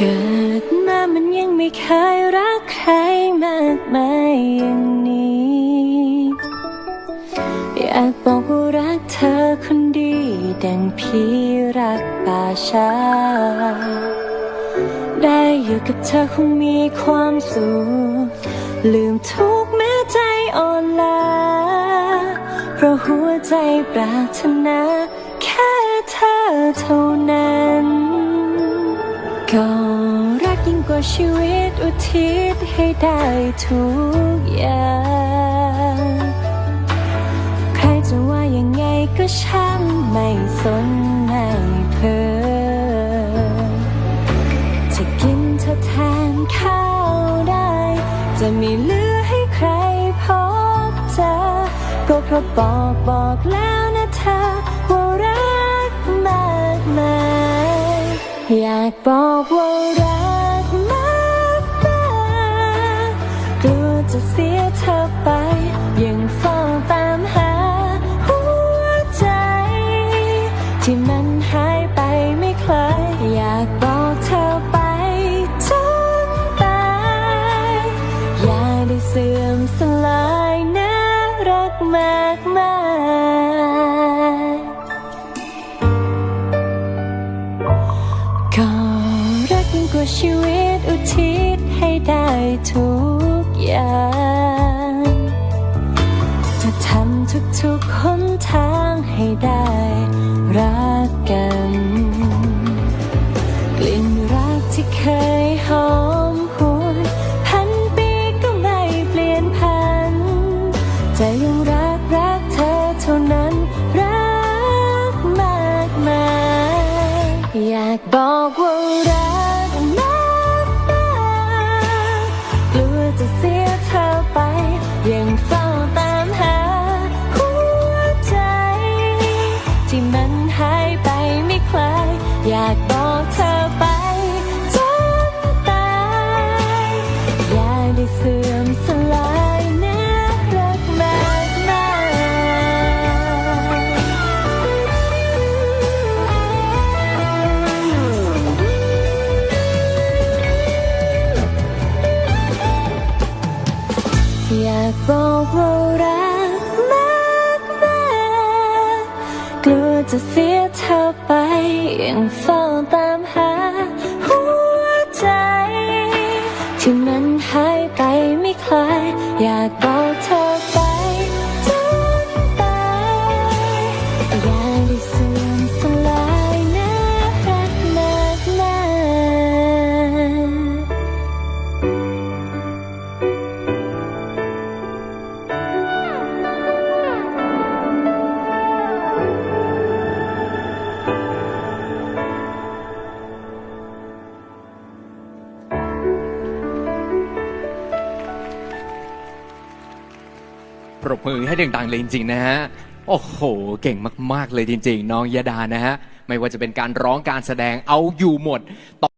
เกิดมามันยังไม่เคยรักใครมากมายอย่างนี้ อยากบอกว่ารักเธอคนดี ดังพี่รักป่าช้าได้อยู่กับเธอคงมีความสุข ลืมทุกแม้ใจอ่อนล้าเพราะหัวใจปรารถนา แค่เธอเท่านั้น ก็รักยิ่งกว่าชีวิตอุทิศให้ได้ทุกอย่าง ใครจะว่ายังไงก็ช่างไม่สนไม่เพอจะกินเธอแทนข้าวได้ จะไม่เหลือให้ใครพบเจอก็เพราะบอกบอกแล้วนะเธอว่า อยากบอกว่ารักมากมากกลัวจะเสียเธอไป ยังเฝ้าตามหาหัวใจ ที่มันหายไปไม่เคยอยากบอกเธอไปจนตายอย่าได้เสื่อมสลายน่ารักมา ทุกอย่าง จะทำทุกๆหนทางให้ได้รักกัน กลิ่นรักที่เคยหอมหวนพันปีก็ไม่เปลี่ยนพันจะยังรักรักเธอเท่านั้นรักมากมายอยากบอกว่ารัก อยากบอกเธอไปจนตายอย่าได้เสื่อมสลายน่ารักมากมายอยากบอกว่ารัก กลัวจะเสียเธอไปยังเฝ้าตา รบมือให้ดังๆเลยจริงๆนะฮะ โอ้โห เก่งมากๆเลยจริง ๆ น้องยดานะฮะ ไม่ว่าจะเป็นการร้องการแสดงเอาอยู่หมด